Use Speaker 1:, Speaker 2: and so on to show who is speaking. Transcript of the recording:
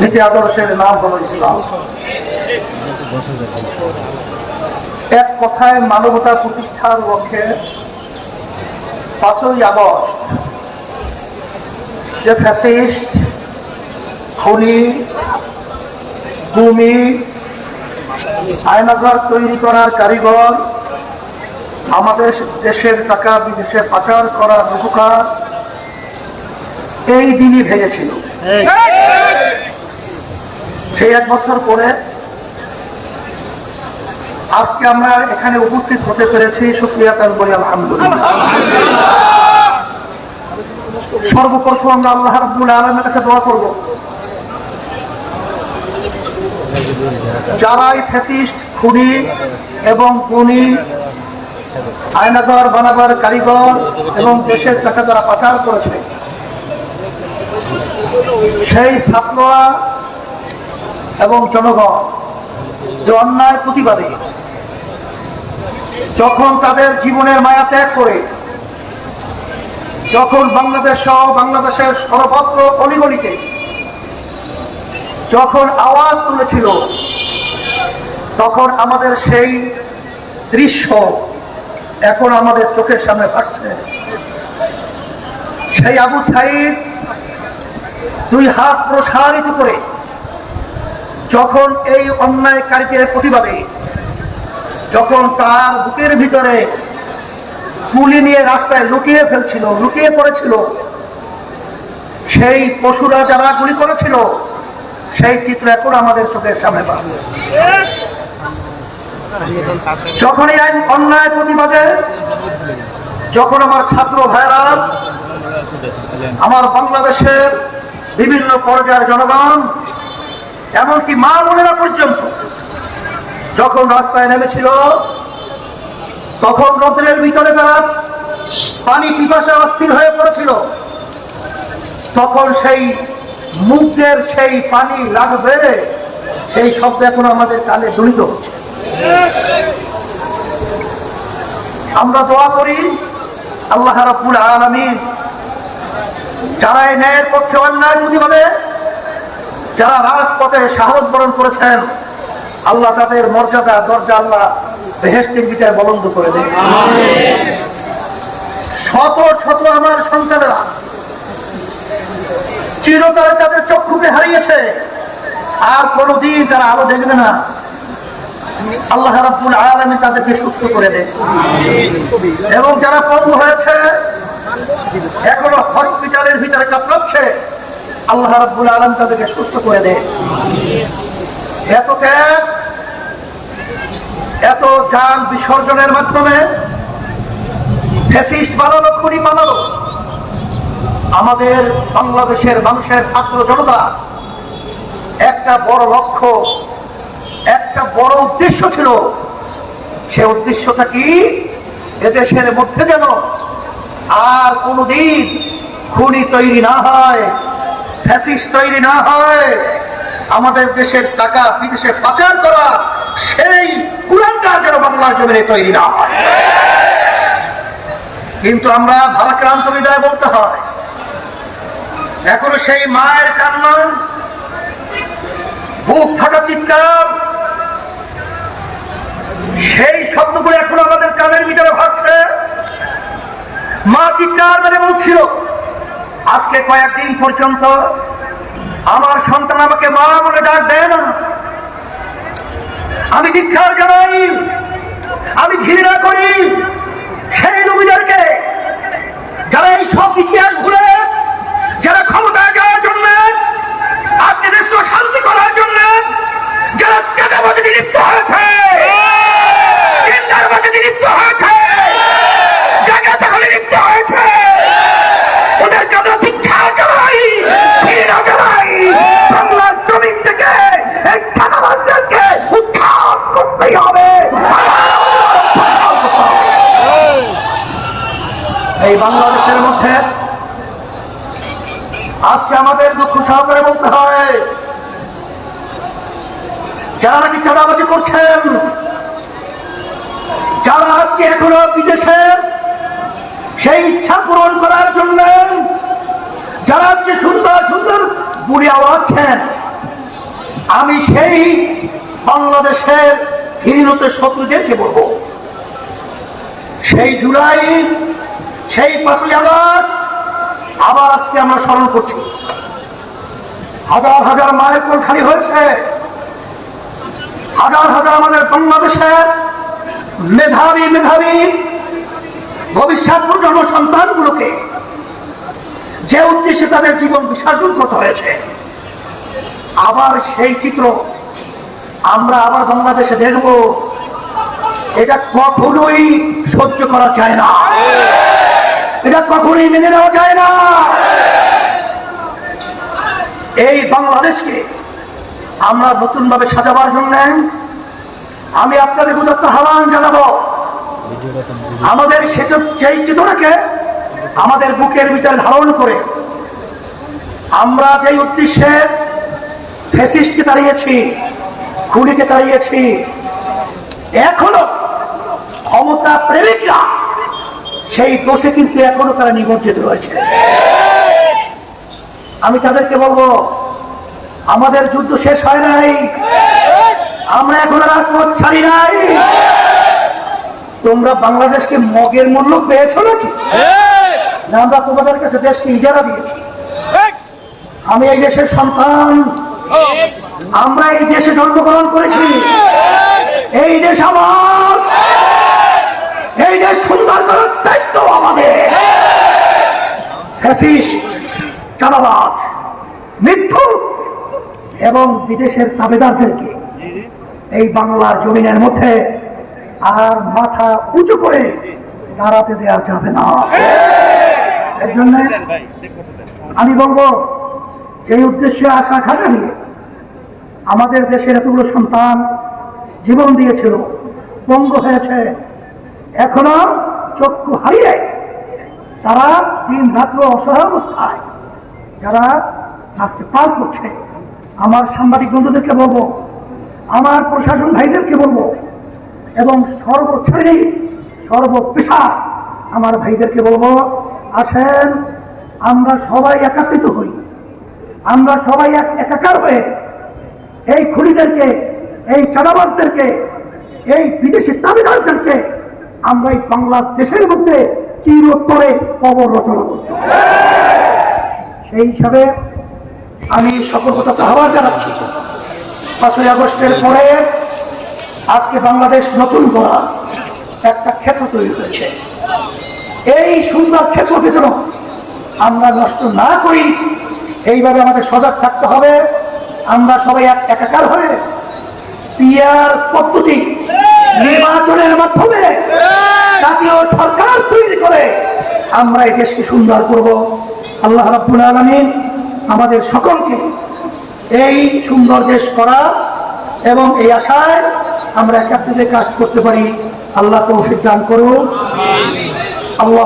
Speaker 1: নীতি আদর্শের নাম হল ইসলাম। এক কথায় মানবতা প্রতিষ্ঠার লক্ষ্যে পাঁচই আগস্ট যে ফ্যাসিস্ট, খুনি ভূমি আয়নাঘর তৈরি করার কারিগর, আমাদের দেশের টাকা বিদেশে পাচার করার রূপকার, এই দিনই ভেঙেছিল। সেই এক বছর পরে আজকে আমরা এখানে উপস্থিত হতে পেরেছি। সুপ্রিয়া তার বলি, আলহামদুলিল্লাহ। সর্বপ্রথম আমরা আল্লাহ রাব্বুল আলমের কাছে দোয়া করব। যারাই ফ্যাসিস্ট, খুনি এবং গুণী আয়নাগর বানাবার কারিগর এবং দেশের টাকা যারা পাচার করেছে, সেই ছাত্ররা এবং জনগণ যে অন্যায় প্রতিবাদে যখন তাদের জীবনের মায়া ত্যাগ করে, যখন বাংলাদেশ সহ বাংলাদেশের সর্বত্র অলিগলিতে যখন আওয়াজ তুলেছিল, তখন আমাদের সেই দৃশ্য এখন আমাদের চোখের সামনে ভাসছে। সেই আবু সাইদ দুই হাত প্রসারিত করে যখন এই অন্যায়কারীদের প্রতিবাদে, যখন তার বুকের ভিতরে গুলি নিয়ে রাস্তায় লুকিয়ে ফেলছিল, লুকিয়ে পড়েছিল, সেই পশুরা যারা গুলি করেছিল, সেই চিত্র এখন আমাদের চোখের সামনে যখন এই অন্যায় প্রতিবাদে, যখন আমার ছাত্র ভাইরা আমার বাংলাদেশের বিভিন্ন পর্যায়ের জনগণ এমনকি মা বোনেরা পর্যন্ত। যখন রাস্তায় নেমেছিল, তখন রোদ্রের ভিতরে তারা পানি পিপাসা অস্থির হয়ে পড়েছিল। তখন সেই মুখের সেই পানি লাগবে সেই শব্দ এখন আমাদের কানে দূরিত হচ্ছে। আমরা দোয়া করি, আল্লাহ রাব্বুল আলামিন, যারা এই ন্যায়ের পক্ষে অন্যায় প্রতিবাদে যারা রাজপথে সাহস বরণ করেছেন, আল্লাহ তাদের মর্যাদা, দরজা আল্লাহ বেহেস্তির বিচার বলন্দ করে দেয় শত শত আমার সন্তানেরা চিরতরে তাদের চক্ষুকে হারিয়েছে, আর কোনদিন তারা আলো দেখবে না। আল্লাহ রাব্বুল আলামিন তাদেরকে সুস্থ করে দেয় এবং যারা পঙ্গু হয়েছে, এখনও হসপিটালের ভিতরে কাতরাচ্ছে আল্লাহ রাব্বুল আলম তাদেরকে সুস্থ করে দেয়। এত ত্যাগ, এত যান বিসর্জনের মাধ্যমে ফ্যাসিস্ট বানালো, খুনি বানালো। আমাদের বাংলাদেশের মানুষের ছাত্র জনতা একটা বড় লক্ষ্য, একটা বড় উদ্দেশ্য ছিল। সে উদ্দেশ্যটা কি? এদেশের মধ্যে যেন আর কোনদিন খুনি তৈরি না হয়। ফ্যাসিস তৈরি না হয়, আমাদের দেশের টাকা বিদেশে পাচার করা সেই কুলাঙ্কার যেন বাংলার জমিনে তৈরি না হয়। কিন্তু আমরা ভারাক্রান্ত হৃদয় বলতে হয়, এখনও সেই মায়ের কান্না, বুক ফাটা চিৎকার, সেই শব্দগুলো এখন আমাদের কানের ভিতরে ভাবছে মা চিৎকার মেরে বলছিল আজকে কয়েকদিন পর্যন্ত আমার সন্তান আমাকে মা বলে ডাক দেয় না। আমি দীক্ষার জানাই। আমি ঘৃণা করি। সেই নবীদেরকে যারা এই সব ইতিহাস ভুলে সহকারে বলতে হয়, যারা নাকি চাঁদাবাজি করছেন, যারা আজকে এখনও বিদেশের সেই ইচ্ছা পূরণ করার জন্য, যারা আজকে সুন্দর সুন্দর বুড়ি আওয়াচ্ছেন আমি সেই বাংলাদেশের ঘৃণত শত্রুদেরকে বলব। সেই জুলাই, সেই পাঁচই আগস্ট আবার আজকে আমরা স্মরণ করছি। হাজার হাজার মায়ের কোল খালি হয়েছে। হাজার হাজার আমাদের বাংলাদেশের মেধাবী মেধাবী ভবিষ্যৎ প্রজন্ম সন্তানগুলোকে যে উদ্দেশ্যে তাদের জীবন বিসর্জন করতে হয়েছে, আবার সেই চিত্র আমরা আবার বাংলাদেশে দেখব। এটা কখনোই সহ্য করা যায় না। এটা কখনোই মেনে নেওয়া যায় না। এই বাংলাদেশকে আমরা নতুন ভাবে সাজাবার জন্য আমি আপনাদের উদাত্ত আহ্বান জানাব। আমাদের সেই চেতনাকে আমাদের বুকের ভিতরে ধারণ করে আমরা যেই উদ্দেশ্যে ফেসিস্টকে দাঁড়িয়েছি খুনিকে দাঁড়িয়েছি এখনও ক্ষমতা প্রেমিকরা সেই দোষে কিন্তু এখনও তারা নিমজ্জিত রয়েছে। আমি তাদেরকে বলব, আমাদের যুদ্ধ শেষ হয় নাই। আমরা এখনও রাজপথ ছাড়ি নাই। তোমরা বাংলাদেশকে মগের মূল্য পেয়েছ নাকি? না, আমরা তোমাদের কাছে দেশকে ইজারা দিয়েছি। আমি এই দেশের সন্তান। আমরা এই দেশে জন্মগ্রহণ করেছি। এই দেশ আমার। এই দেশ সুন্দর করার দায়িত্ব আমাদের। ফ্যাসিস্ট চালাবাজ মৃত্যু এবং বিদেশের তাবেদারদেরকে এই বাংলার জমিনের মধ্যে আর মাথা উঁচু করে দাঁড়াতে দেওয়া যাবে না। আমি বলব সেই উদ্দেশ্যে আশা খাটা নিয়ে আমাদের দেশের এতগুলো সন্তান জীবন দিয়েছিল, পঙ্গ হয়েছে, এখনও চক্ষু হারিয়ে তারা দিন রাত্র অসহায় অবস্থায় যারা আজকে পার করছে, আমার সাংবাদিক বন্ধুদেরকে বলব, আমার প্রশাসন ভাইদেরকে বলব, এবং সর্বশ্রেণী সর্বপেশা আমার ভাইদেরকে বলব, আসেন, আমরা সবাই একাত্রিত হই আমরা সবাই এক একাকার হয়ে এই খুনিদেরকে, এই চাঁদাবাজদেরকে, এই বিদেশি দাবিদারদেরকে আমরা এই বাংলাদেশের মধ্যে চিরতরে কবর রচনা করতে। সেই হিসাবে আমি সকল কথা আহ্বান জানাচ্ছি। পাঁচই আগস্টের পরে আজকে বাংলাদেশ নতুন করা একটা ক্ষেত্র তৈরি হয়েছে। এই সুন্দর ক্ষেত্রকে যেন আমরা নষ্ট না করি, এইভাবে আমাদের সজাগ থাকতে হবে। আমরা সবাই এক একাকার হয়ে পিয়ার পদ্ধতি নির্বাচনের মাধ্যমে জাতীয় সরকার তৈরি করে আমরা এই দেশকে সুন্দর করব। আল্লাহ রাব্বুল আলমিন আমাদের সকলকে এই সুন্দর দেশ করা এবং এই আশায় আমরা একাত্রে কাজ করতে পারি। আল্লাহ তৌফিক দান করুন। আল্লাহ